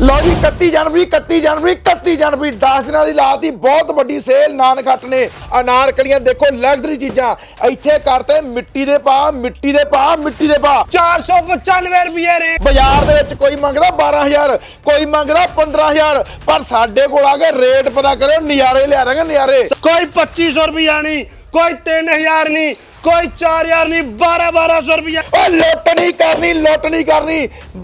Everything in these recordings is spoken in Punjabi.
ਲਓ ਜੀ 31 ਜਨਵਰੀ 31 ਜਨਵਰੀ 31 ਜਨਵਰੀ। 10 ਦਿਨਾਂ ਦੀ ਲਾਤੀ ਬਹੁਤ ਵੱਡੀ ਸੇਲ ਨਾਨਕਟ ਨੇ। ਅਨਾਰਕਲੀਆਂ ਦੇਖੋ ਲਗਜ਼ਰੀ ਚੀਜ਼ਾਂ। ਇੱਥੇ ਕਰਤੇ ਮਿੱਟੀ ਦੇ ਪਾ ਮਿੱਟੀ ਦੇ ਪਾ ਮਿੱਟੀ ਦੇ ਪਾ। 495 ਰੁਪਏ ਰੇ ਬਾਜ਼ਾਰ ਦੇ ਵਿੱਚ ਕੋਈ ਮੰਗਦਾ 12000 ਕੋਈ ਮੰਗਦਾ 15000 ਪਰ ਸਾਡੇ ਕੋਲ ਆ ਕੇ ਰੇਟ ਪਤਾ ਕਰਿਓ ਨਜ਼ਾਰੇ ਲਿਆ ਰਹੇ ਨਜ਼ਾਰੇ ਕੋਈ 2500 ਰੁਪਿਆ ਨਹੀਂ ਕੋਈ 3000 ਨਹੀਂ ਕੋਈ 4000 ਨਹੀਂ 12 1200 ਰੁਪਿਆ ਓ ਲੁੱਟ ਨਹੀਂ ਕਰਨੀ ਲੁੱਟ ਨਹੀਂ ਕਰਨੀ।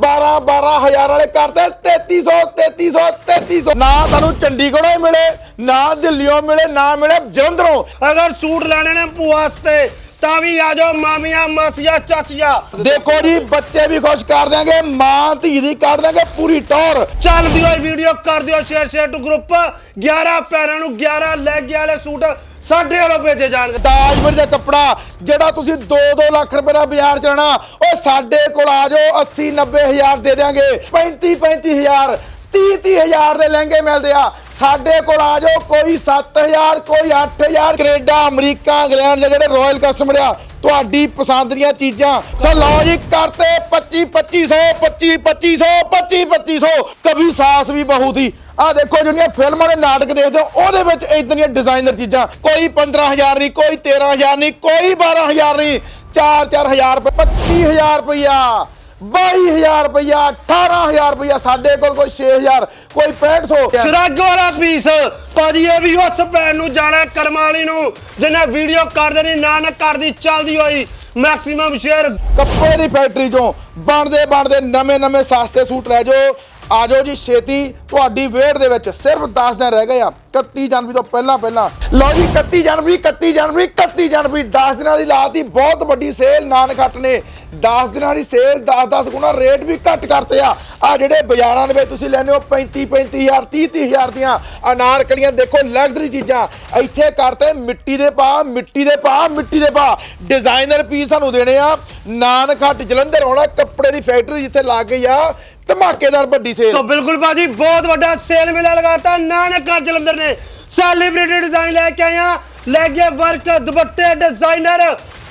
12 12000 ਵਾਲੇ ਕਰਦੇ 3300 3300 3300 ਨਾ ਤੁਹਾਨੂੰ ਚੰਡੀਗੜ੍ਹੋਂ ਹੀ ਮਿਲੇ ਨਾ ਦਿੱਲੀੋਂ ਮਿਲੇ ਨਾ ਮਿਲੇ ਜਲੰਧਰੋਂ। ਅਗਰ ਸੂਟ ਲੈਣੇ ਨੇ ਭੂਆ ਵਾਸਤੇ ਤਾਂ ਵੀ ਆ ਜਾਓ ਮਾਮੀਆਂ ਮਾਸੀਆਂ ਚਾਚੀਆਂ। ਦੇਖੋ ਜੀ ਬੱਚੇ ਵੀ ਖੁਸ਼ ਕਰ ਦਿਆਂਗੇ ਮਾਂ ਧੀ ਦੀ ਕਰ ਦਿਆਂਗੇ ਪੂਰੀ ਟੌਰ। ਚੱਲਦੀ ਹੋਈ ਵੀਡੀਓ ਕਰ ਦਿਓ ਸ਼ੇਅਰ ਸ਼ੇਅਰ ਟੂ ਗਰੁੱਪ 11 ਪੈਰਾਂ ਨੂੰ 11 ਲੈਗ ਵਾਲੇ ਸੂਟ ਸਾਡੇ ਵੱਲੋਂ ਭੇਜੇ ਜਾਣਗੇ। ਦਾਜਵਰ ਦਾ ਕੱਪੜਾ ਜਿਹੜਾ ਤੁਸੀਂ 2-2 ਲੱਖ ਰੁਪਏ ਦਾ ਬਾਜ਼ਾਰ ਚ ਉਹ ਸਾਡੇ ਕੋਲ ਆ ਜਾਓ 80 90000 ਦੇ ਦਿਆਂਗੇ। 35 35000 30 30000 ਦੇ ਲਹਿੰਗੇ ਮਿਲਦੇ ਆ। ਸਾਡੇ ਕੋਲ ਆ ਜਾਓ, ਕੋਈ 7000 ਕੋਈ 8000 ਕੈਨੇਡਾ, ਅਮਰੀਕਾ, ਇੰਗਲੈਂਡ ਦੇ ਜਿਹੜੇ ਰਾਇਲ ਕਸਟਮਰ ਆ, ਤੁਹਾਡੀ ਪਸੰਦ ਦੀਆਂ ਚੀਜ਼ਾਂ। ਸੋ ਲਓ ਜੀ, ਕਰਤੇ 25 2500 25 2500 25 2500 ਕभी ਸਾਸ ਵੀ ਬਹੁਤ ਦੀ ਆ ਦੇਖੋ ਜਿਹੜੀਆਂ ਫਿਲਮਾਂ ਦੇ ਨਾਟਕ ਦੇਖਦੇ ਹੋ ਉਹਦੇ ਵਿੱਚ ਇਦਾਂ ਦੀਆਂ ਡਿਜ਼ਾਈਨਰ ਚੀਜ਼ਾਂ ਕੋਈ 15000 ਨਹੀਂ ਕੋਈ 13000 ਨਹੀਂ ਕੋਈ 12000 ਨਹੀਂ 4-4000 ਰੁਪਏ 25000 ਰੁਪਇਆ 22000 ਰੁਪਇਆ 18000 ਰੁਪਇਆ ਸਾਡੇ ਕੋਲ ਕੋਈ 6000 ਕੋਈ 6500 ਸ਼ਰਗ ਵਾਲਾ ਪੀਸ ਭਾਜੀ ਇਹ ਵੀ ਉਸ ਭੈਣ ਨੂੰ ਜਾਣਾ ਕਰਮਾਂ ਵਾਲੀ ਨੂੰ ਜਿਹਨੇ ਵੀਡੀਓ ਕਰ ਦੇਣੀ ਨਾਨਕ ਕਰਦੀ ਚੱਲਦੀ ਹੋਈ ਮੈਕਸਿਮਮ ਸ਼ੇਅਰ ਕੱਪੜੇ ਦੀ ਫੈਕਟਰੀ ਚੋਂ ਬਣਦੇ ਬਣਦੇ ਨਵੇਂ ਨਵੇਂ ਸਸਤੇ ਸੂਟ ਲੈ ਜਾਓ ਆ ਜਾਓ ਜੀ ਛੇਤੀ, ਤੁਹਾਡੀ ਵੇਟ ਦੇ ਵਿੱਚ ਸਿਰਫ 10 ਦਿਨ ਰਹਿ ਗਏ ਆ। 31 ਜਨਵਰੀ ਤੋਂ ਪਹਿਲਾਂ ਪਹਿਲਾਂ। ਲਓ ਜੀ 31 ਜਨਵਰੀ 31 ਜਨਵਰੀ 31 ਜਨਵਰੀ 10 ਦਿਨਾਂ ਦੀ ਲਾਤੀ, ਬਹੁਤ ਵੱਡੀ ਸੇਲ ਨਾਨਕਟ ਨੇ। 10 ਦਿਨਾਂ ਦੀ ਸੇਲ 10 10 ਗੁਣਾ ਰੇਟ ਵੀ ਘੱਟ ਕਰਤੇ ਆ। ਆ ਜਿਹੜੇ ਬਾਜ਼ਾਰਾਂ ਦੇ ਵਿੱਚ ਤੁਸੀਂ ਲੈਨੇ ਹੋ 35 35000 30 30000 ਦੀਆਂ ਅਨਾਰਕਲੀਆਂ ਦੇਖੋ ਲਗਜ਼ਰੀ ਚੀਜ਼ਾਂ। ਇੱਥੇ ਕਰਤੇ ਮਿੱਟੀ ਦੇ ਪਾ ਮਿੱਟੀ ਦੇ ਪਾ ਮਿੱਟੀ ਦੇ ਪਾ ਡਿਜ਼ਾਈਨਰ ਪੀਸ ਸਾਨੂੰ ਦੇਣੇ ਆ। ਨਾਨਕਟ ਜਲੰਧਰ ਆਉਣਾ, ਕੱਪੜੇ ਦੀ ਫੈਕਟਰੀ ਜਿੱਥੇ ਲੱਗ ਗਈ ਆ। ਧਮਾਕੇਦਾਰ ਵੱਡੀ ਸੇਲ ਸੋ ਬਿਲਕੁਲ ਭਾਜੀ, ਬਹੁਤ ਵੱਡਾ ਸੇਲ ਮੇਲਾ ਲਗਾਤਾ। ਨਾਨਕ ਕਰ ਜਲੰਧਰ ਨੇ ਸੈਲੀਬ੍ਰਿਟੀ ਡਿਜ਼ਾਈਨ ਲੈ ਕੇ ਆਇਆ ਲੈਗੇ ਵਰਕ ਦੁਪੱਟੇ ਡਿਜ਼ਾਈਨਰ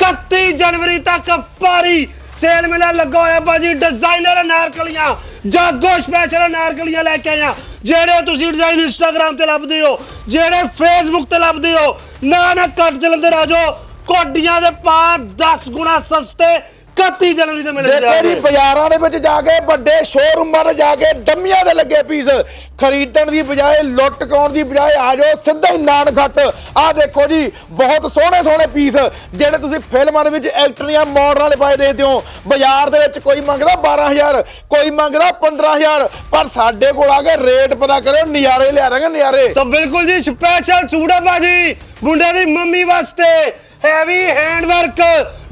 31 ਜਨਵਰੀ ਤੱਕ ਭਾਰੀ ਸੇਲ ਮੇਲਾ ਲੱਗਾ ਹੋਇਆ ਭਾਜੀ। ਡਿਜ਼ਾਈਨਰ ਅਨਾਰਕਲੀਆਂ, ਜਾਗੋ ਸਪੈਸ਼ਲ ਅਨਾਰਕਲੀਆਂ ਲੈ ਕੇ ਆਇਆ ਜਿਹੜੇ ਤੁਸੀਂ ਡਿਜ਼ਾਈਨ ਇੰਸਟਾਗ੍ਰam ਤੇ ਲੱਭਦੇ ਹੋ, ਜਿਹੜੇ ਫੇਸਬੁੱਕ ਤੇ ਲੱਭਦੇ ਹੋ, ਨਾਨਕ ਕੱਟ ਜਲੰਧਰ ਆ ਜਾਓ। ਕੋਡੀਆਂ ਦੇ ਪਾ 10 ਗੁਣਾ ਸਸਤੇ 31 ਜਨਵਰੀ ਤੇ ਮਿਲ ਦੇਖੋ ਜੀ ਜਾਣਗੇ ਬਾਜ਼ਾਰਾਂ ਦੇ ਵਿੱਚ ਜਾ ਕੇ ਵੱਡੇ ਸ਼ੋਰੂਮਾਂ 'ਤੇ ਜਾ ਕੇ ਡੰਮੀਆਂ ਦੇ ਲੱਗੇ ਪੀਸ ਖਰੀਦਣ ਦੀ ਬਜਾਏ ਲੁੱਟ ਕਰਾਉਣ ਦੀ ਬਜਾਏ ਆ ਜਾਓ ਸਿੱਧਾ ਹੀ ਨਾਨਕਟ ਆਹ ਦੇਖੋ ਜੀ ਬਹੁਤ ਸੋਹਣੇ ਸੋਹਣੇ ਪੀਸ ਜਿਹੜੇ ਤੁਸੀਂ ਫਿਲਮਾਂ ਦੇ ਵਿੱਚ ਐਕਟਰੀਆਂ ਮਾਡਲਾਂ ਵਾਲੇ ਪਾਏ ਦੇਖਦੇ ਹੋ। ਬਾਜ਼ਾਰ ਦੇ ਵਿੱਚ ਕੋਈ ਮੰਗਦਾ 12000 ਕੋਈ ਮੰਗਦਾ 15000 ਪਰ ਸਾਡੇ ਕੋਲ ਆ ਕੇ ਰੇਟ ਪਤਾ ਕਰਿਓ ਨਜ਼ਾਰੇ ਲਿਆ ਰਹੇ ਨਜ਼ਾਰੇ ਸੋ ਬਿਲਕੁਲ ਜੀ ਸਪੈਸ਼ਲ ਸੂਟ ਆ ਭਾਜੀ ਮੁੰਡੇ ਦੀ ਮੰਮੀ ਵਾਸਤੇ। Heavy hand work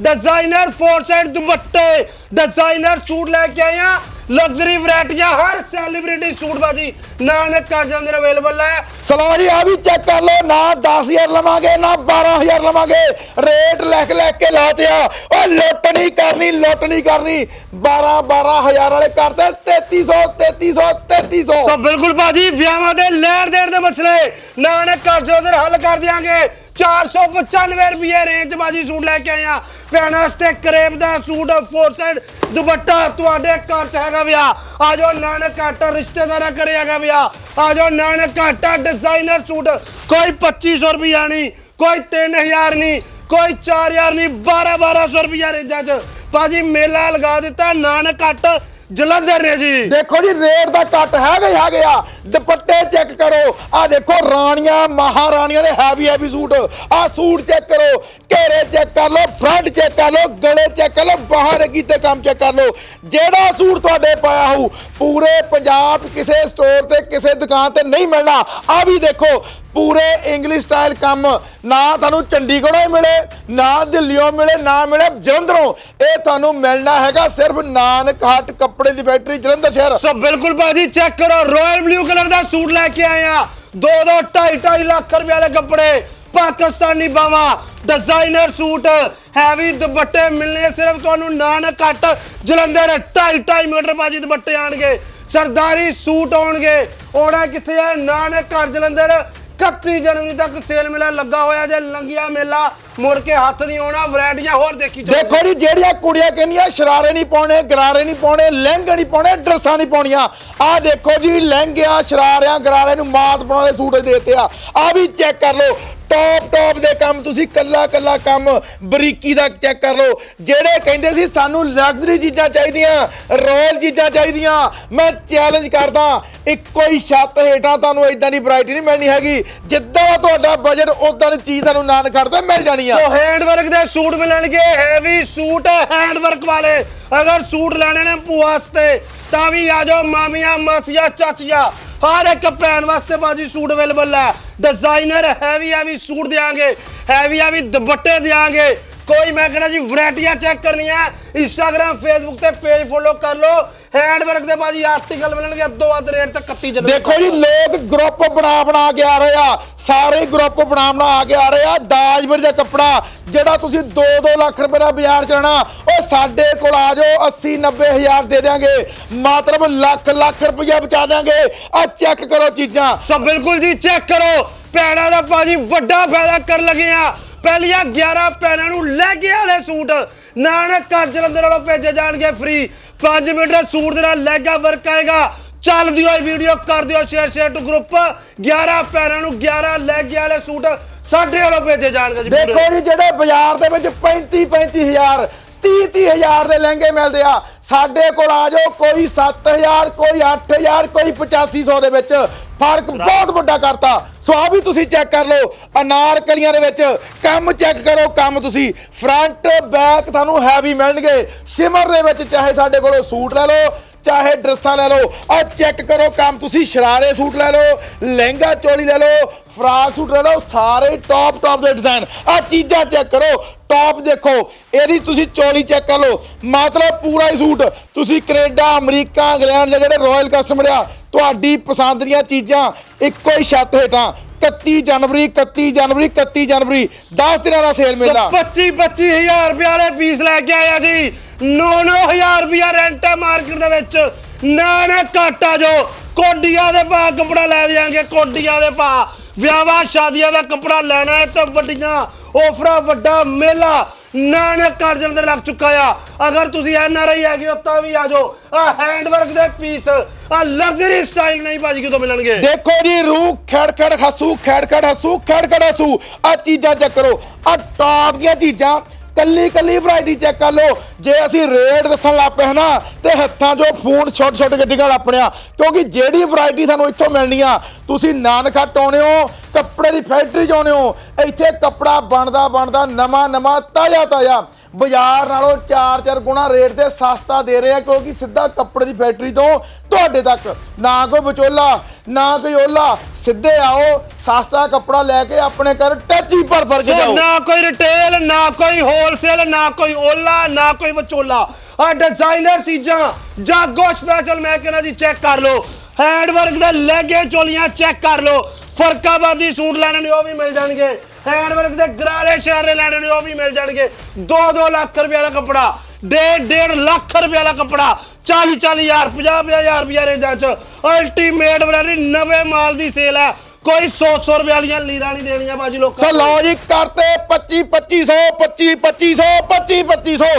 designer four side ਦੁਪੱਟੇ ਡਿਜ਼ਾਈਨਰ ਸੂਟ ਲੈ ਕੇ ਆਏ ਆ ਲਗਜ਼ਰੀ ਵੈਰਾਈਟੀਆਂ ਹਰ ਸੈਲੀਬ੍ਰਿਟੀ ਸੂਟ ਭਾਜੀ ਨਾਨਕ ਕਰ ਜਾਂਦੇ ਅਵੇਲੇਬਲ ਹੈ ਸਲੋ ਜੀ ਆ ਵੀ ਚੈੱਕ ਕਰ ਲਓ ਨਾ 10000 ਲਵਾਂਗੇ ਨਾ 12000 ਲਵਾਂਗੇ ਰੇਟ ਲਿਖ ਲਿਖ ਕੇ ਲਾਤੇ ਆ ਓ ਲੁੱਟ ਨਹੀਂ ਕਰਨੀ ਲੁੱਟ ਨਹੀਂ ਕਰਨੀ 12 12000 ਵਾਲੇ ਕਰਦੇ 3300 3300 3300 ਸੋ ਬਿਲਕੁਲ ਭਾਜੀ ਵਿਆਹਾਂ ਦੇ ਲੈਣ ਦੇਣ ਦੇ ਮਸਲੇ ਨਾਨਕ ਕਰ ਜਾਂਦੇ ਹੱਲ ਕਰ ਦਿਆਂਗੇ 495 ਰੁਪਏ ਰੇਂਜ ਬਾਜੀ ਸੂਟ ਲੈ ਕੇ ਆਇਆ ਭੈਣਾਂ ਵਾਸਤੇ ਕਰੇਬ ਦਾ ਸੂਟ, ਫੋਰ ਸਾਈਡ ਦੁਪੱਟਾ ਤੁਹਾਡੇ ਘਰ ਚ ਹੈਗਾ ਵਿਆਹ ਆ। ਜਾਓ ਨਾਨਕ ਘਾਟਾ ਰਿਸ਼ਤੇਦਾਰਾਂ ਕਰੇ ਹੈਗਾ ਵਿਆਹ ਆ। ਜਾਓ ਨਾਨਕ ਘਾਟਾ ਡਿਜ਼ਾਈਨਰ ਸੂਟ। ਕੋਈ 2500 ਰੁਪਿਆ ਨਹੀਂ, ਕੋਈ 3000 ਨਹੀਂ, ਕੋਈ 4000 ਨਹੀਂ 12 1200 ਰੁਪਿਆ ਰੇਂਜਾਂ ਚ। ਭਾਜੀ ਮੇਲਾ ਲਗਾ ਦਿੱਤਾ, ਨਾਨਕ ਘੱਟ ਜਲੰਧਰ ਨੇ ਜੀ। ਦੇਖੋ ਜੀ, ਰੇਟ ਦਾ ਕੱਟ ਹੈਗੇ ਹੈਗੇ ਆ। ਦੁਪੱਟੇ ਚੈੱਕ ਕਰੋ। ਆ ਦੇਖੋ, ਰਾਣੀਆਂ, ਮਹਾਰਾਣੀਆਂ ਦੇ ਹੈਵੀ ਹੈਵੀ ਸੂਟ। ਆ ਸੂਟ ਚੈੱਕ ਕਰੋ। ਘੇਰੇ ਚੈੱਕ ਕਰ ਲਓ ਫਰੰਟ ਚੈੱਕ ਕਰ ਲਓ, ਗਲੇ ਚੈੱਕ ਕਰ ਲਓ, ਬਾਹਰ ਕੀਤੇ ਕੰਮ ਚੈੱਕ ਕਰ ਲਓ। ਜਿਹੜਾ ਸੂਟ ਤੁਹਾਡੇ ਪਾਇਆ ਹੋਊ, ਪੂਰੇ ਪੰਜਾਬ ਕਿਸੇ ਸਟੋਰ ਤੇ, ਕਿਸੇ ਦੁਕਾਨ ਤੇ ਨਹੀਂ ਮਿਲਣਾ। ਆ ਵੀ ਦੇਖੋ, ਪੂਰੇ ਇੰਗਲਿਸ਼ ਸਟਾਈਲ ਕੰਮ। ਨਾ ਤੁਹਾਨੂੰ ਚੰਡੀਗੜ੍ਹੋਂ ਮਿਲੇ, ਨਾ ਦਿੱਲੀੋਂ ਮਿਲੇ, ਨਾ ਮਿਲੇ ਜਲੰਧਰੋਂ। ਇਹ ਤੁਹਾਨੂੰ ਮਿਲਣਾ ਹੈਗਾ ਸਿਰਫ ਨਾਨਕ ਹੱਟ ਕੱਪੜੇ ਦੀ ਫੈਕਟਰੀ ਜਲੰਧਰ ਸ਼ਹਿਰ। ਸੋ ਬਿਲਕੁਲ ਭਾਜੀ, ਚੈੱਕ ਕਰੋ ਰਾਇਲ ਬਲੂ ਕਲਰ ਦਾ ਸੂਟ ਲੈ ਕੇ ਆਏ ਆ। 2 2 2.5 2.5 ਲੱਖ ਰੁਪਏ ਵਾਲੇ ਕੱਪੜੇ। ਪਾਕਿਸਤਾਨੀ ਬਾਵਾ। ਡਿਜ਼ਾਈਨਰ ਸੂਟ ਹੈਵੀ ਦੁਪੱਟੇ ਮਿਲਨੇ ਸਿਰਫ ਤੁਹਾਨੂੰ ਨਾਨਕ ਘੱਟ ਜਲੰਧਰ 2.5 2.5 ਮੀਟਰ ਭਾਜੀ ਦੁਪੱਟੇ ਆਣਗੇ। ਸਰਦਾਰੀ ਸੂਟ ਆਉਣਗੇ। ਆਉਣਾ ਕਿੱਥੇ ਆ? ਨਾਨਕ ਘਰ ਜਲੰਧਰ। 31 ਜਨਵਰੀ ਤੱਕ ਸੇਲ ਮੇਲਾ ਲੱਗਾ ਹੋਇਆ ਜੇ ਲੰਗੀਆ ਮੇਲਾ। ਮੁੜ ਕੇ ਹੱਥ ਨਹੀਂ ਆਉਣਾ, ਵੈਰਾਈਟੀਆਂ ਹੋਰ ਦੇਖੀ ਜਾਓ। ਦੇਖੋ ਜੀ, ਜਿਹੜੀਆਂ ਕੁੜੀਆਂ ਕਹਿੰਦੀਆਂ ਸ਼ਰਾਰੇ ਨਹੀਂ ਪਾਉਣੇ, ਗਰਾਰੇ ਨਹੀਂ ਪਾਉਣੇ, ਲਹਿੰਗੇ ਨਹੀਂ ਪਾਉਣੇ, ਡਰੈਸਾਂ ਨਹੀਂ ਪਾਉਣੀਆਂ। ਆਹ ਦੇਖੋ ਜੀ, ਲਹਿੰਗਿਆਂ, ਸ਼ਰਾਰਿਆਂ ਗਰਾਰੇ ਨੂੰ ਮਾਤ ਪਾਉਣ ਵਾਲੇ ਸੂਟ ਦੇਤੇ ਆ। ਆ ਵੀ ਚੈੱਕ ਕਰ ਲਓ ਟੌਪ ਟੌਪ ਦੇ ਕੰਮ ਤੁਸੀਂ ਕੱਲਾ ਕੱਲਾ ਕੰਮ ਬਰੀਕੀ ਦਾ ਚੈੱਕ ਕਰ ਲਓ। ਜਿਹੜੇ ਕਹਿੰਦੇ ਸੀ ਸਾਨੂੰ ਲਗਜ਼ਰੀ ਚੀਜ਼ਾਂ ਚਾਹੀਦੀਆਂ ਰੋਇਲ ਚੀਜ਼ਾਂ ਚਾਹੀਦੀਆਂ, ਮੈਂ ਚੈਲੰਜ ਕਰਦਾ। ਇੱਕੋ ਹੀ ਛੱਤ ਹੇਠਾਂ ਤੁਹਾਨੂੰ ਇਦਾਂ ਦੀ ਵੈਰਾਈਟੀ ਨਹੀਂ ਮਿਲਣੀ ਹੈਗੀ। ਜਿੱਦਾਂ ਦਾ ਤੁਹਾਡਾ ਬਜਟ ਉਦਾਂ ਦੀ ਚੀਜ਼ ਤੁਹਾਨੂੰ ਨਾਨ ਖੜਦੇ ਮਿਲ ਜਾਣੀ ਆ। ਸੋ ਹੈਂਡ ਦੇ ਸੂਟ ਮਿਲਣਗੇ ਹੈਵੀ ਸੂਟ ਹੈਂਡ ਵਾਲੇ। ਅਗਰ ਸੂਟ ਲੈਣੇ ਨੇ ਭੂਆ ਵਾਸਤੇ, ਤਾਂ ਵੀ ਆ ਜਾਓ ਮਾਮੀਆਂ, ਮਾਸੀਆਂ, ਚਾਚੀਆਂ। ਹਰ ਇੱਕ ਭੈਣ ਵਾਸਤੇ ਬਾਜੀ ਸੂਟ ਅਵੇਲੇਬਲ ਹੈ। ਡਿਜ਼ਾਈਨਰ ਹੈਵੀ ਹੈਵੀ ਸੂਟ ਦਿਆਂਗੇ ਹੈਵੀ ਹੈਵੀ ਦੁਪੱਟੇ ਦਿਆਂਗੇ। ਕੋਈ ਮੈਂ ਕਹਿੰਦਾ ਜੀ ਵੈਰਾਈਟੀਆਂ ਚੈੱਕ ਕਰਨੀਆਂ ਇੰਸਟਾਗ੍ਰam ਫੇਸਬੁੱਕ ਤੇ ਪੇਜ ਫੋਲੋ ਕਰ ਲਓ। ਹੈਂਡ ਵਰਕ ਦੇ ਬਾਜੀ ਆਰਟੀਕਲ ਮਿਲਣਗੇ ਅੱਧੋ ਅੱਧ ਰੇਟ ਤੇ 31 ਜਨਵਰੀ ਦੇਖੋ ਜੀ ਲੋਕ ਗਰੁੱਪ ਬਣਾ ਬਣਾ ਕੇ ਆ ਰਹੇ ਆ। ਸਾਰੇ ਗਰੁੱਪ ਬਣਾ ਬਣਾ ਆ ਕੇ ਆ ਰਹੇ ਆ। ਦਾਜਵਰ ਦਾ ਕੱਪੜਾ ਜਿਹੜਾ ਤੁਸੀਂ 2-2 ਲੱਖ ਰੁਪਏ ਦਾ ਬਾਜ਼ਾਰ ਚ ਲੈਣਾ ਉਹ ਸਾਡੇ ਕੋਲ ਆ ਜਾਓ 80 90 ਹਜ਼ਾਰ ਦੇ ਦਿਆਂਗੇ। ਮਤਲਬ ਲੱਖ ਲੱਖ ਰੁਪਇਆ ਬਚਾ ਦਿਆਂਗੇ। ਆ ਚੈੱਕ ਕਰੋ ਚੀਜ਼ਾਂ। ਸੋ ਬਿਲਕੁਲ ਜੀ ਚੈੱਕ ਕਰੋ। ਭੈਣਾਂ ਦਾ ਭਾਜੀ ਵੱਡਾ ਫਾਇਦਾ ਕਰਨ ਲੱਗੇ ਆ। ਪਹਿਲੀਆਂ 11 ਭੈਣਾਂ ਨੂੰ ਲੈ ਕੇ ਵਾਲੇ ਸੂਟ। ਨਾਨਕ ਘਰ ਜਲੰਧਰ ਵਾਲੋਂ ਭੇਜੇ ਜਾਣਗੇ ਫ੍ਰੀ 5 ਮਿੰਟ ਦੇ ਸੂਟ ਦੇ ਨਾਲ ਲੈਗਾ ਵਰਕ ਆਏਗਾ। ਚੱਲ ਦਿਓ ਵੀਡੀਓ ਕਰ ਦਿਓ ਸ਼ੇਅਰ ਸ਼ੇਅਰ ਟੂ ਗਰੁੱਪ 11 ਪੈਰਾਂ ਨੂੰ 11 ਲੈਗੇ ਵਾਲੇ ਸੂਟ ਸਾਡੇ ਵੱਲੋਂ ਭੇਜੇ ਜਾਣਗੇ ਜੀ। ਪੂਰੇ। ਦੇਖੋ ਜੀ, ਜਿਹੜੇ ਬਾਜ਼ਾਰ ਦੇ ਵਿੱਚ 35 35000 30 ਹਜ਼ਾਰ ਦੇ ਲਹਿੰਗੇ ਮਿਲਦੇ ਆ। ਸਾਡੇ ਕੋਲ ਆ ਜਾਓ ਕੋਈ 7000 ਕੋਈ 8000 ਕੋਈ 8500 ਦੇ ਵਿੱਚ। ਫ਼ਰਕ ਬਹੁਤ ਵੱਡਾ ਕਰਤਾ। ਸੋ ਆ ਵੀ ਤੁਸੀਂ ਚੈੱਕ ਕਰ ਲਓ ਅਨਾਰਕਲੀਆਂ ਦੇ ਵਿੱਚ। ਕੰਮ ਚੈੱਕ ਕਰੋ ਕੰਮ ਤੁਸੀਂ। ਫਰੰਟ ਬੈਕ ਤੁਹਾਨੂੰ ਹੈਵੀ ਮਿਲਣਗੇ। ਸ਼ਿਮਰ ਦੇ ਵਿੱਚ ਚਾਹੇ ਸਾਡੇ ਕੋਲੋਂ ਸੂਟ ਲੈ ਲਓ ਚਾਹੇ ਡਰੈਸਾਂ ਲੈ ਲਓ ਆ ਚੈੱਕ ਕਰੋ ਕੰਮ ਤੁਸੀਂ ਸ਼ਰਾਰੇ ਸੂਟ ਲੈ ਲਓ ਲਹਿੰਗਾ ਚੋਲੀ ਲੈ ਲਓ ਫਰਾਕ ਸੂਟ ਲੈ ਲਓ ਸਾਰੇ ਟੌਪ ਟੌਪ ਦੇ ਡਿਜ਼ਾਈਨ ਆ ਚੀਜ਼ਾਂ ਚੈੱਕ ਕਰੋ ਟੌਪ ਦੇਖੋ, ਇਹਦੀ ਤੁਸੀਂ ਚੋਲੀ ਚੈੱਕ ਕਰ ਲਓ। ਮਤਲਬ ਪੂਰਾ ਹੀ ਸੂਟ। ਤੁਸੀਂ ਕੈਨੇਡਾ, ਅਮਰੀਕਾ, ਇੰਗਲੈਂਡ ਜਾਂ ਜਿਹੜੇ ਰਾਇਲ ਕਸਟਮਰ ਆ, ਤੁਹਾਡੀ ਪਸੰਦ ਦੀਆਂ ਚੀਜ਼ਾਂ ਇੱਕੋ ਹੀ ਛੱਤ ਹੇਠਾਂ। 31 ਜਨਵਰੀ 31 ਜਨਵਰੀ 31 ਜਨਵਰੀ। 10 ਦਿਨਾਂ ਦਾ ਸੇਲ ਮੇਲਾ। 25 25000 ਰੁਪਏ ਵਾਲੇ ਪੀਸ ਲੈ ਕੇ ਆਇਆ ਜੀ। 9-9000 ਰੁਪਏ ਰੈਂਟ ਹੈ ਮਾਰਕੀਟ ਦੇ ਵਿੱਚ। ਨਾ ਨਾ ਘਾਟਾ ਜੋ। ਕੋਡੀਆਂ ਦੇ ਭਾਅ ਕੱਪੜਾ ਲੈ ਦਿਆਂਗੇ, ਕੋਡੀਆਂ ਦੇ ਭਾਅ। ਵਿਆਹਾਂ ਸ਼ਾਦੀਆਂ ਦਾ ਕੱਪੜਾ ਲੈਣਾ ਹੈ ਤਾਂ ਵੱਡੀਆਂ। ਆਫਰਾਂ ਵੱਡਾ ਮੇਲਾ ਨਾਨਕ ਘਰ ਦੇ ਲੱਗ ਚੁੱਕਾ ਆ। ਅਗਰ ਤੁਸੀਂ ਐਨ ਆਰ ਆਈ ਹੈਗੇ ਹੋ, ਤਾਂ ਵੀ ਆ ਜਾਓ। ਆ ਹੈਂਡਵਰਕ ਦੇ ਪੀਸ ਆ ਲਗਜ਼ਰੀ ਸਟਾਈਲ ਨਹੀਂ ਭਾਜੀ ਕਿਤੋਂ ਮਿਲਣਗੇ। ਦੇਖੋ ਜੀ, ਰੂਹ ਖੜ ਖੜ ਹੱਸੂ ਖੜ ਖੜ ਹੱਸੂ ਖੜ ਖੜ ਹੱਸੂ। ਆ ਚੀਜ਼ਾਂ ਚੈੱਕ ਕਰੋ। ਆ ਟਾਪ ਦੀਆਂ ਚੀਜ਼ਾਂ ਕੱਲੀ ਕੱਲੀ ਵੈਰਾਈਟੀ ਚੈੱਕ ਕਰ ਲਓ। ਜੇ ਅਸੀਂ ਰੇਟ ਦੱਸਣ ਲੱਗ ਪਏ ਹਨਾ, ਤੇ ਹੱਥਾਂ 'ਚੋਂ ਫੋਨ ਛੋਟੇ ਛੋਟੇ ਗੱਡੀਆਂ ਆਪਣਿਆ। ਕਿਉਂਕਿ ਜਿਹੜੀ ਵੈਰਾਈਟੀ ਤੁਹਾਨੂੰ ਇੱਥੋਂ ਮਿਲਣੀ ਆ, ਤੁਸੀਂ ਨਾਨਖੱਟ ਆਉਣੇ ਹੋ, ਕੱਪੜੇ ਦੀ ਫੈਕਟਰੀ 'ਚ ਆਉਣੇ ਹੋ, ਇੱਥੇ ਕੱਪੜਾ ਬਣਦਾ ਬਣਦਾ ਨਵਾਂ ਨਵਾਂ ਤਾਜ਼ਾ ਤਾਜ਼ਾ ਬਾਜ਼ਾਰ ਨਾਲੋਂ 4-4 ਗੁਣਾ ਰੇਟ ਤੇ ਸਸਤਾ ਦੇ ਰਹੇ ਆ ਕਿਉਂਕਿ ਸਿੱਧਾ ਕੱਪੜੇ ਦੀ ਫੈਕਟਰੀ ਤੋਂ ਤੁਹਾਡੇ ਤੱਕ। ਨਾ ਕੋਈ ਵਿਚੋਲਾ ਨਾ ਕੋਈ ਓਲਾ ਸਿੱਧੇ ਆਓ ਸਸਤਾ ਕੱਪੜਾ ਲੈ ਕੇ ਆਪਣੇ ਘਰ ਟੱਚੀ ਭਰ ਭਰ ਕੇ ਜਾਓ। ਨਾ ਕੋਈ ਰਿਟੇਲ ਨਾ ਕੋਈ ਹੋਲਸੇਲ ਨਾ ਕੋਈ ਓਲਾ ਨਾ ਕੋਈ ਵਿਚੋਲਾ। ਆ ਡਿਜ਼ਾਈਨਰ ਚੀਜ਼ਾਂ ਜਾਗੋ ਸਪੈਸ਼ਲ ਮੈਂ ਕਹਿੰਦਾ ਜੀ ਚੈੱਕ ਕਰ ਲਓ। ਹੈਂਡ ਵਰਕ ਦੇ ਲਹਿੰਗੇ ਚੋਲੀਆਂ ਚੈੱਕ ਕਰ ਲਓ। ਫਰਕਾਬਾਦੀ ਸੂਟ ਲੈਣੇ ਨੇ ਉਹ ਵੀ ਮਿਲ ਜਾਣਗੇ। ਹੈਂਡ ਵਰਕ ਦੇ ਗਰਾਰੇ ਸ਼ਰਾਰੇ ਲੈਣੇ ਨੇ ਉਹ ਵੀ ਮਿਲ ਜਾਣਗੇ। 2-2 ਲੱਖ ਰੁਪਏ ਵਾਲਾ ਕੱਪੜਾ 1.5 ਲੱਖ ਰੁਪਏ ਵਾਲਾ ਕੱਪੜਾ 40 40 ਹਜ਼ਾਰ 50 ਹਜ਼ਾਰ ਰੁਪਏ ਰੇਂਜਾਂ ਚ। ਅਲਟੀਮੇਟ ਵੈਰਾਈਟੀ ਨਵੇਂ ਮਾਲ ਦੀ ਸੇਲ ਹੈ। ਕੋਈ 100 100 ਰੁਪਏ ਵਾਲੀਆਂ ਲੀਰਾਂ ਨਹੀਂ ਦੇਣੀਆਂ ਬਾਜੀ ਲੋਕਾਂ ਸੋ ਲਓ ਜੀ ਕਰਤੇ 25 2500 25 2500 25 2500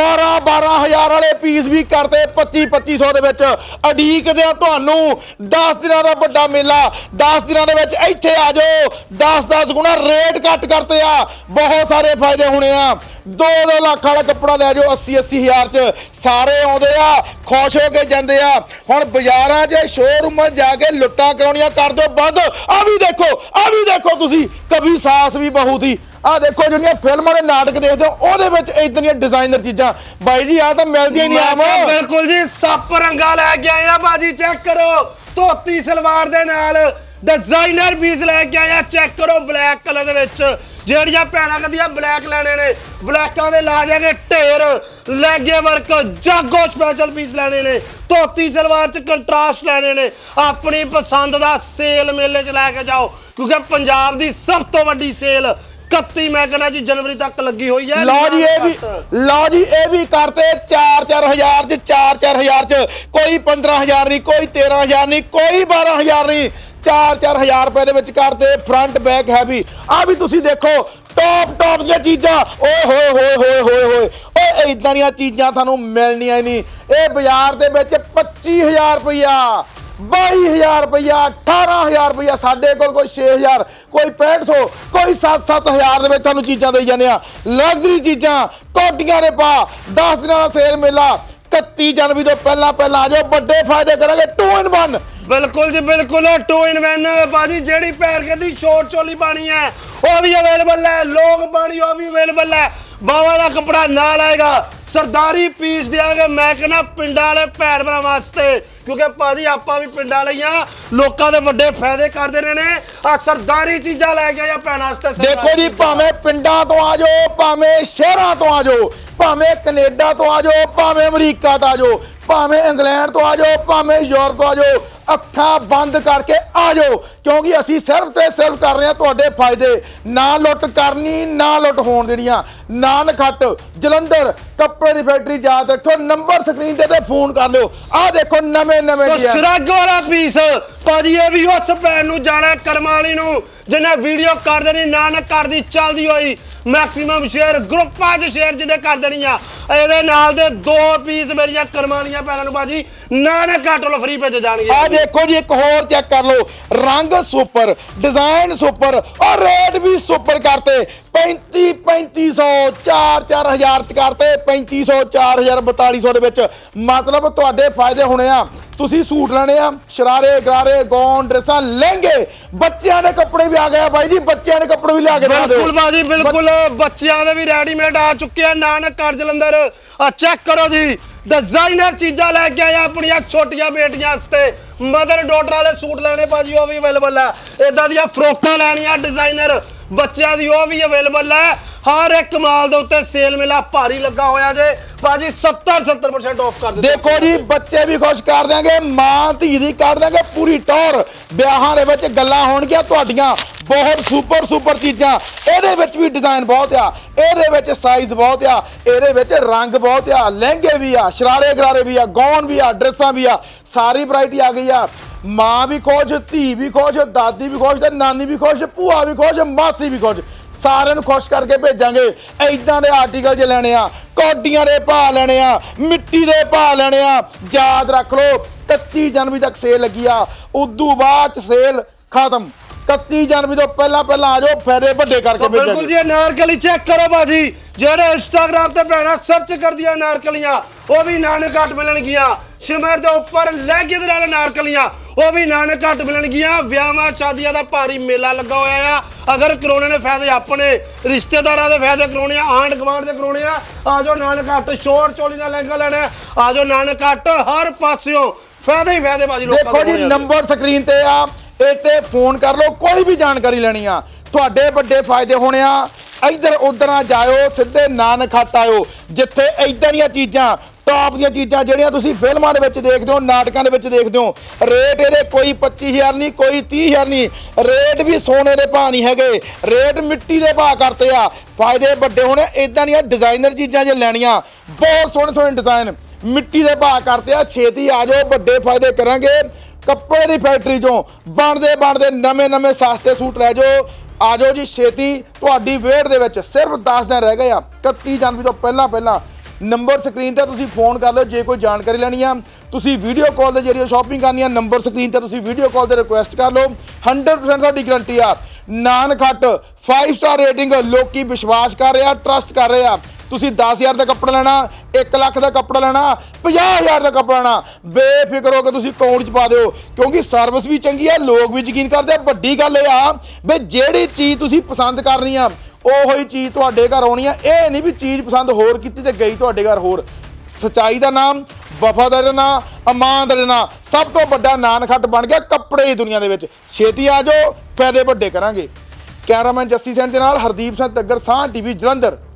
12 12000 ਵਾਲੇ ਪੀਸ ਵੀ ਕਰਤੇ 25 2500 ਦੇ ਵਿੱਚ। ਅਡੀਕਦੇ ਆ ਤੁਹਾਨੂੰ 10 ਦਿਨਾਂ ਦਾ ਵੱਡਾ ਮੇਲਾ। 10 ਦਿਨਾਂ ਦੇ ਵਿੱਚ ਇੱਥੇ ਆ ਜਾਓ। 10 10 ਗੁਣਾ ਰੇਟ ਘੱਟ ਕਰਤੇ ਆ। ਬਹੁਤ ਸਾਰੇ ਫਾਇਦੇ ਹੋਣੇ ਆ। 2-2 ਲੱਖ ਵਾਲਾ ਕੱਪੜਾ ਲੈ ਜਾਓ 80 80 ਹਜ਼ਾਰ ਚ। ਸਾਰੇ ਆਉਂਦੇ ਆ ਖੁਸ਼ ਹੋ ਕੇ ਜਾਂਦੇ ਆ। ਹੁਣ ਬਾਜ਼ਾਰਾਂ 'ਚ ਸ਼ੋਰੂਮਾਂ ਜਾ ਕੇ ਲੁੱਟਾਂ ਕਰਾਉਣੀਆਂ ਕਰ ਦਿਓ ਬੰਦ। ਆ ਵੀ ਦੇਖੋ ਆ ਵੀ ਦੇਖੋ ਤੁਸੀਂ ਕभी ਸਾਸ ਵੀ ਬਹੂ ਥੀ ਆ ਦੇਖੋ ਜਿਹੜੀਆਂ ਫਿਲਮਾਂ ਦੇ ਨਾਟਕ ਦੇਖਦੇ ਹੋ ਉਹਦੇ ਵਿੱਚ ਇਦਾਂ ਦੀਆਂ ਡਿਜ਼ਾਈਨਰ ਚੀਜ਼ਾਂ। ਬਾਈ ਜੀ ਆ ਤਾਂ ਮਿਲਦੀਆਂ ਹੀ ਨਹੀਂ ਮੈਂ ਆਮ। ਬਿਲਕੁਲ ਜੀ ਸੱਪ ਰੰਗਾ ਲੈ ਕੇ ਆਏ ਆ ਬਾਜੀ ਚੈੱਕ ਕਰੋ। ਧੋਤੀ ਸਲਵਾਰ ਦੇ ਨਾਲ ਡਿਜ਼ਾਈਨਰ ਪੀਸ ਲੈ ਕੇ ਆਇਆ ਚੈੱਕ ਕਰੋ ਬਲੈਕ ਕਲਰ ਦੇ ਵਿੱਚ। ਜਿਹੜੀਆਂ ਭੈਣਾਂ ਕਹਿੰਦੀਆਂ ਬਲੈਕ ਲੈਣੇ ਨੇ ਬਲੈਕਾਂ ਦੇ ਲਾ ਜਾਗੇ ਢੇਰ। ਲੈਗੇ ਵਰਕ ਜਾਗੋ ਸਪੈਸ਼ਲ ਪੀਸ ਲੈਣੇ ਨੇ। ਧੋਤੀ ਸਲਵਾਰ ਚ ਕੰਟਰਾਸਟ ਲੈਣੇ ਨੇ। ਆਪਣੀ ਪਸੰਦ ਦਾ ਸੇਲ ਮੇਲੇ ਚ ਲੈ ਕੇ ਜਾਓ ਕਿਉਂਕਿ ਪੰਜਾਬ ਦੀ ਸਭ ਤੋਂ ਵੱਡੀ ਸੇਲ 31 ਮੈਂ ਕਹਿੰਦਾ ਜੀ ਜਨਵਰੀ ਤੱਕ ਲੱਗੀ ਹੋਈ ਹੈ। ਲਓ ਜੀ ਇਹ ਵੀ ਲਓ ਜੀ ਇਹ ਵੀ ਕਰਤੇ 4-4000 ਚ 4-4000 ਚ। ਕੋਈ 15000 ਨਹੀਂ ਕੋਈ 13000 ਨਹੀਂ ਕੋਈ 12000 ਨਹੀਂ। 4-4000 ਰੁਪਏ ਦੇ ਵਿੱਚ ਕਰਦੇ ਫਰੰਟ ਬੈਕ ਹੈਵੀ ਆ ਵੀ ਤੁਸੀਂ ਦੇਖੋ ਟੌਪ ਟੌਪ ਦੀਆਂ ਚੀਜ਼ਾਂ। ਓਏ ਹੋਏ ਹੋਏ ਹੋਏ ਹੋਏ ਹੋਏ। ਓਏ ਇਦਾਂ ਦੀਆਂ ਚੀਜ਼ਾਂ ਤੁਹਾਨੂੰ ਮਿਲਣੀਆਂ ਹੀ ਨਹੀਂ। ਇਹ ਬਾਜ਼ਾਰ ਦੇ ਵਿੱਚ 25000 ਰੁਪਇਆ 22000 ਰੁਪਇਆ 18000 ਰੁਪਇਆ ਸਾਡੇ ਕੋਲ, ਕੋਈ 6000 ਕੋਈ 6500 ਕੋਈ 7-7000 ਦੇ ਵਿੱਚ ਤੁਹਾਨੂੰ ਚੀਜ਼ਾਂ ਦੇਈ ਜਾਂਦੇ ਆ। ਲਗਜ਼ਰੀ ਚੀਜ਼ਾਂ, ਕੋਟੀਆਂ ਦੇ ਪਾ 10 ਦਿਨਾਂ ਦਾ ਸੇਲ ਮੇਲਾ 31 ਜਨਵਰੀ ਤੋਂ ਪਹਿਲਾਂ ਪਹਿਲਾਂ ਆ ਜਾਓ, ਵੱਡੇ ਫਾਇਦੇ ਕਰਾਂਗੇ 2 ਇਨ 1 ਬਿਲਕੁਲ ਜੀ, ਬਿਲਕੁਲ 2 ਇਨ 1 ਬਾਜੀ ਜਿਹੜੀ ਪੈਰ ਕਹਿੰਦੀ ਸ਼ੋਰਟ ਚੋਲੀ ਪਾਣੀ ਹੈ, ਉਹ ਵੀ ਅਵੇਲੇਬਲ ਹੈ, ਲੋਕ ਪਾਣੀ ਉਹ ਵੀ ਅਵੇਲੇਬਲ ਹੈ, ਬਾਵਾ ਦਾ ਕਪੜਾ ਨਾਲ ਆਏਗਾ। ਸਰਦਾਰੀ ਪੀਸ ਦਿਆਂਗੇ ਮੈਂ ਕਹਿੰਦਾ ਪਿੰਡਾਂ ਵਾਲੇ ਭੈਣ ਭਰਾ ਵਾਸਤੇ ਕਿਉਂਕਿ ਭਾਜੀ ਆਪਾਂ ਵੀ ਪਿੰਡਾਂ ਵਾਲੀਆਂ ਲੋਕਾਂ ਦੇ ਵੱਡੇ ਫਾਇਦੇ ਕਰਦੇ ਰਹੇ ਨੇ। ਆ ਸਰਦਾਰੀ ਚੀਜ਼ਾਂ ਲੈ ਕੇ ਆ ਭੈਣਾਂ ਵਾਸਤੇ ਦੇਖੋ ਜੀ ਭਾਵੇਂ ਪਿੰਡਾਂ ਤੋਂ ਆ ਜਾਓ ਭਾਵੇਂ ਸ਼ਹਿਰਾਂ ਤੋਂ ਆ ਜਾਓ ਭਾਵੇਂ ਕੈਨੇਡਾ ਤੋਂ ਆ ਜਾਓ ਭਾਵੇਂ ਅਮਰੀਕਾ ਤੋਂ ਆ ਜਾਓ ਭਾਵੇਂ ਇੰਗਲੈਂਡ ਤੋਂ ਆ ਜਾਓ ਭਾਵੇਂ ਯੂਰਪ ਤੋਂ ਆ ਜਾਓ ਅੱਖਾਂ ਬੰਦ ਕਰਕੇ ਆ ਜਾਓ ਕਿਉਂਕਿ ਅਸੀਂ ਸਿਰਫ ਤੇ ਸਿਰਫ ਕਰ ਰਹੇ ਹਾਂ ਤੁਹਾਡੇ ਫਾਇਦੇ। ਨਾ ਲੁੱਟ ਕਰਨੀ ਨਾ ਲੁੱਟ ਹੋਣ ਦੇਣੀਆਂ। ਨਾਨਖੱਟ ਜਲੰਧਰ ਕੱਪੜੇ ਦੀ ਫੈਕਟਰੀ ਯਾਦ ਰੱਖੋ ਨੰਬਰ ਸਕਰੀਨ ਤੇ ਤੇ ਫੋਨ ਕਰ ਲਿਓ। ਆਹ ਦੇਖੋ ਨਵੇਂ ਨਵੇਂ ਤੋ ਡਿਜ਼ਾਈਨ ਸ਼ਰਗ ਵਾਲਾ ਪੀਸ ਭਾਜੀ ਇਹ ਵੀ ਉਸ ਭੈਣ ਨੂੰ ਜਾਣਾ ਕਰਮਾਂ ਵਾਲੀ ਨੂੰ ਜਿਹਨੇ ਵੀਡੀਓ ਕਰ ਦੇਣੀ ਨਾਨਕ ਕਰਦੀ ਚੱਲਦੀ ਹੋਈ। ਮੈਕਸਿਮਮ ਸ਼ੇਅਰ ਗਰੁੱਪਾਂ 'ਚ ਸ਼ੇਅਰ ਜਿਹਨੇ ਕਰ ਦੇਣੀ ਆ। ਇਹਦੇ ਨਾਲ ਦੇ ਦੋ ਪੀਸ ਮੇਰੀਆਂ ਕਰਮਾਂ ਵਾਲੀਆਂ ਭੈਣਾਂ ਨੂੰ ਭਾਜੀ ਨਾਨਕ ਕਾਟਲ ਫ੍ਰੀ ਭੇਜ ਜਾਣਗੇ। ਆ ਦੇਖੋ ਜੀ ਇੱਕ ਹੋਰ ਚੈੱਕ ਕਰ ਲਓ। ਰੰਗ ਸੁਪਰ ਡਿਜ਼ਾਈਨ ਸੁਪਰ ਔਰ ਰੇਟ ਵੀ ਸੁਪਰ ਕਰਤੇ। 35 3500 4 4000 ਚ ਕਰਤੇ 3500 4000 4200 ਦੇ ਵਿੱਚ ਮਤਲਬ ਤੁਹਾਡੇ ਫਾਇਦੇ ਹੋਣੇ ਆ। ਤੁਸੀਂ ਸੂਟ ਲੈਣੇ ਆ ਸ਼ਰਾਰੇ ਗਰਾਰੇ ਗੌਨ ਡਰੈਸਾਂ ਲਹਿੰਗੇ ਬੱਚਿਆਂ ਦੇ ਕੱਪੜੇ ਵੀ ਆ ਗਏ ਆ ਬਾਈ ਜੀ ਬੱਚਿਆਂ ਦੇ ਕੱਪੜੇ ਵੀ ਲਿਆ ਕੇ ਦਿਓ। ਬਿਲਕੁਲ ਬਾਜੀ ਬਿਲਕੁਲ ਬੱਚਿਆਂ ਦੇ ਵੀ ਰੈਡੀਮੇਡ ਆ ਚੁੱਕੇ ਆ ਨਾਨਕ ਕਰ ਜਲੰਧਰ ਆ ਚੈੱਕ ਕਰੋ ਜੀ ਡਿਜ਼ਾਈਨਰ ਚੀਜ਼ਾਂ ਲੈ ਕੇ ਆਇਆ ਆਪਣੀਆਂ ਛੋਟੀਆਂ ਬੇਟੀਆਂ ਵਾਸਤੇ। ਮਦਰ ਡਾਟਰ ਵਾਲੇ ਸੂਟ ਲੈਣੇ ਬਾਜੀ ਉਹ ਵੀ ਅਵੇਲੇਬਲ ਆ। ਇਦਾਂ ਦੀਆਂ ਫਰੋਕਾਂ ਲੈਣੀਆਂ ਡਿਜ਼ਾਈਨਰ ਬੱਚਿਆਂ ਦੀ ਉਹ ਵੀ ਅਵੇਲੇਬਲ ਹੈ। ਹਰ ਇੱਕ ਮਾਲ ਦੇ ਉੱਤੇ ਸੇਲ ਮੇਲਾ ਭਾਰੀ ਲੱਗਾ ਹੋਇਆ ਜੇ। ਬਾਜੀ 70 70% ਆਫ ਕਰ ਦਿੱਤੇ। ਦੇਖੋ ਜੀ, ਬੱਚੇ ਵੀ ਖੁਸ਼ ਕਰ ਦਿਆਂਗੇ, ਮਾਂ ਧੀ ਦੀ ਕਰ ਦਿਆਂਗੇ। ਪੂਰੀ ਟੌਰ ਵਿਆਹਾਂ ਦੇ ਵਿੱਚ ਗੱਲਾਂ ਹੋਣਗੀਆਂ ਤੁਹਾਡੀਆਂ। ਬਹੁਤ ਸੁਪਰ ਸੁਪਰ ਚੀਜ਼ਾਂ। ਇਹਦੇ ਵਿੱਚ ਵੀ ਡਿਜ਼ਾਈਨ ਬਹੁਤ ਆ। ਇਹਦੇ ਵਿੱਚ ਸਾਈਜ਼ ਬਹੁਤ ਆ। ਇਹਦੇ ਵਿੱਚ ਰੰਗ ਬਹੁਤ ਆ। ਲਹਿੰਗੇ ਵੀ ਆ, ਸ਼ਰਾਰੇ ਗਰਾਰੇ ਵੀ ਆ ਗੌਨ ਵੀ ਆ, ਡਰੈਸਾਂ ਵੀ ਆ। ਸਾਰੀ ਵੈਰਾਈਟੀ ਆ ਗਈ ਆ। ਮਾਂ ਵੀ ਖੁਸ਼ ਧੀ ਵੀ ਖੁਸ਼ ਦਾਦੀ ਵੀ ਖੁਸ਼ ਤੇ ਨਾਨੀ ਵੀ ਖੁਸ਼ ਭੂਆ ਵੀ ਖੁਸ਼ ਮਾਸੀ ਵੀ ਖੁਸ਼। ਸਾਰਿਆਂ ਨੂੰ ਖੁਸ਼ ਕਰਕੇ ਭੇਜਾਂਗੇ। ਐਦਾਂ ਦੇ ਆਰਟੀਕਲ ਜੇ ਲੈਣੇ ਆ ਕੋਡੀਆਂ ਦੇ ਭਾਅ ਲੈਣੇ ਆ ਮਿੱਟੀ ਦੇ ਭਾਅ ਲੈਣੇ ਆ ਯਾਦ ਰੱਖ ਲਓ 31 ਜਨਵਰੀ ਤੱਕ ਸੇਲ ਲੱਗੀ ਆ। ਉਦੋਂ ਬਾਅਦ ਚ ਸੇਲ ਖਤਮ। 31 ਜਨਵਰੀ ਤੋਂ ਪਹਿਲਾਂ ਪਹਿਲਾਂ ਆ ਜਾਓ ਫਾਇਦੇ ਵੱਡੇ ਕਰਕੇ ਬਿਲਕੁਲ ਭੇਜਾਂਗੇ। ਜੀ ਨਾਰਕਲੀ ਚੈੱਕ ਕਰੋ ਬਾਜੀ ਜਿਹੜੇ ਇੰਸਟਾਗ੍ਰam ਤੇ ਭੈਣਾਂ ਸਰਚ ਕਰਦੀਆਂ ਨਾਰਕਲੀਆਂ ਉਹ ਵੀ ਨਾਨਕ ਘਾਟ ਮਿਲਣਗੀਆਂ। ਸਿਮਰ ਦੇ ਉੱਪਰ ਲਹਿੰਗੇ ਦੇ ਨਾਲ ਨਾਰਕਲੀਆਂ ਉਹ ਵੀ ਨਾਨਕ ਘਾਟ ਮਿਲਣਗੀਆਂ। ਵਿਆਹਾਂ ਸ਼ਾਦੀਆਂ ਦਾ ਭਾਰੀ ਮੇਲਾ ਲੱਗਾ ਹੋਇਆ ਆ। ਅਗਰ ਕਰੋਨੇ ਨੇ ਫਾਇਦੇ ਆਪਣੇ ਰਿਸ਼ਤੇਦਾਰਾਂ ਦੇ ਫਾਇਦੇ ਕਰਾਉਣੇ ਆ ਆਂਢ ਗੁਆਂਢ ਦੇ ਕਰਾਉਣੇ ਆ ਆ ਜਾਓ ਨਾਨਕ ਘਾਟ ਛੋੜ ਚੋਲੀ ਦਾ ਲਹਿੰਗਾ ਲੈਣਾ ਹੈ। ਆ ਜਾਓ ਨਾਨਕ ਘਾਟ ਹਰ ਪਾਸਿਓਂ ਫਾਇਦੇ ਹੀ ਫਾਇਦੇ ਬਾਜੀ ਲੋਕਾਂ ਦੇਖੋ ਜੀ ਨੰਬਰ ਸਕਰੀਨ ਤੇ ਆ ਇਹ ਤੇ ਫੋਨ ਕਰ ਲਓ ਕੋਈ ਵੀ ਜਾਣਕਾਰੀ ਲੈਣੀ ਆ। ਤੁਹਾਡੇ ਵੱਡੇ ਫਾਇਦੇ ਹੋਣੇ ਆ ਇੱਧਰ ਉੱਧਰ ਨਾ ਜਾਇਓ, ਸਿੱਧੇ ਨਾਨਕ ਹੱਟ ਆਇਓ। ਜਿੱਥੇ ਇਦਾਂ ਦੀਆਂ ਚੀਜ਼ਾਂ ਟੌਪ ਦੀਆਂ ਚੀਜ਼ਾਂ ਜਿਹੜੀਆਂ ਤੁਸੀਂ ਫਿਲਮਾਂ ਦੇ ਵਿੱਚ ਦੇਖਦੇ ਹੋ, ਨਾਟਕਾਂ ਦੇ ਵਿੱਚ ਦੇਖਦੇ ਹੋ ਰੇਟ ਇਹਦੇ ਕੋਈ 25000 ਨਹੀਂ, ਕੋਈ 30000 ਨਹੀਂ ਰੇਟ ਵੀ ਸੋਨੇ ਦੇ ਭਾਅ ਨਹੀਂ ਹੈਗੇ ਰੇਟ ਮਿੱਟੀ ਦੇ ਭਾਅ ਕਰਤੇ ਆ। ਫਾਇਦੇ ਵੱਡੇ ਹੋਣੇ ਇਦਾਂ ਦੀਆਂ ਡਿਜ਼ਾਈਨਰ ਚੀਜ਼ਾਂ ਜੇ ਲੈਣੀਆਂ, ਬਹੁਤ ਸੋਹਣੇ ਸੋਹਣੇ ਡਿਜ਼ਾਈਨ ਮਿੱਟੀ ਦੇ ਭਾਅ ਕਰਤੇ ਆ, ਛੇਤੀ ਆ ਜਾਓ, ਵੱਡੇ ਫਾਇਦੇ ਕਰਾਂਗੇ। ਕੱਪੜੇ ਦੀ ਫੈਕਟਰੀ ਚੋਂ ਬਣਦੇ ਬਣਦੇ ਨਵੇਂ ਨਵੇਂ ਸਸਤੇ ਸੂਟ ਲੈ ਜਾਓ ਆ ਜਾਓ ਜੀ ਛੇਤੀ, ਤੁਹਾਡੀ ਵੇਟ ਦੇ ਵਿੱਚ ਸਿਰਫ 10 ਦਿਨ ਰਹਿ ਗਏ ਆ। 31 ਜਨਵਰੀ ਤੋਂ ਪਹਿਲਾਂ ਪਹਿਲਾਂ ਨੰਬਰ ਸਕਰੀਨ ਤੇ ਤੁਸੀਂ ਫੋਨ ਕਰ ਲਓ, ਜੇ ਕੋਈ ਜਾਣਕਾਰੀ ਲੈਣੀ ਆ, ਤੁਸੀਂ ਵੀਡੀਓ ਕਾਲ ਦੇ ਜਰੀਏ ਸ਼ਾਪਿੰਗ ਕਰਨੀ ਆ, ਨੰਬਰ ਸਕਰੀਨ ਤੇ ਤੁਸੀਂ ਵੀਡੀਓ ਕਾਲ ਤੇ ਰਿਕੁਐਸਟ ਕਰ ਲਓ। 100% ਸਾਡੀ ਗਾਰੰਟੀ ਆ। ਨਾਨ ਖੱਟ 5 ਸਟਾਰ ਰੇਟਿੰਗ ਲੋਕੀ ਵਿਸ਼ਵਾਸ ਕਰ ਰਹੇ ਆ ਟਰਸਟ ਕਰ ਰਹੇ ਆ। ਤੁਸੀਂ 10000 ਦਾ ਕੱਪੜਾ ਲੈਣਾ 1 ਲੱਖ ਦਾ ਕੱਪੜਾ ਲੈਣਾ 50000 ਦਾ ਕੱਪੜਾ ਲੈਣਾ, ਬੇਫਿਕਰ ਹੋ ਕੇ ਤੁਸੀਂ ਅਕਾਊਂਟ 'ਚ ਪਾ ਦਿਓ, ਕਿਉਂਕਿ ਸਰਵਿਸ ਵੀ ਚੰਗੀ ਆ, ਲੋਕ ਵੀ ਯਕੀਨ ਕਰਦੇ ਆ। ਵੱਡੀ ਗੱਲ ਇਹ ਆ ਵੀ ਜਿਹੜੀ ਚੀਜ਼ ਤੁਸੀਂ ਪਸੰਦ ਕਰਨੀ ਆ, ਉਹੋ ਹੀ ਚੀਜ਼ ਤੁਹਾਡੇ ਘਰ ਆਉਣੀ ਆ। ਇਹ ਨਹੀਂ ਵੀ ਚੀਜ਼ ਪਸੰਦ ਹੋਰ ਕੀਤੀ ਤੇ ਗਈ ਤੁਹਾਡੇ ਘਰ ਹੋਰ। ਸਚਾਈ ਦਾ ਨਾਮ, ਵਫਾਦਾਰੀ ਦਾ ਨਾਮ, ਇਮਾਨਦਾਰੀ ਦਾ ਨਾਮ, ਸਭ ਤੋਂ ਵੱਡਾ ਨਾਨਖੱਟ ਬਣ ਗਿਆ ਕੱਪੜੇ ਦੀ ਦੁਨੀਆ ਦੇ ਵਿੱਚ। ਛੇਤੀ ਆ ਜਾਓ, ਫਾਇਦੇ ਵੱਡੇ ਕਰਾਂਗੇ। ਕੈਮਰਾਮੈਨ ਜੱਸੀ ਸੈਨ ਦੇ ਨਾਲ ਹਰਦੀਪ ਸਿੰਘ ਤੱਗਰ ਸਾਹ ਟੀਵੀ, ਜਲੰਧਰ।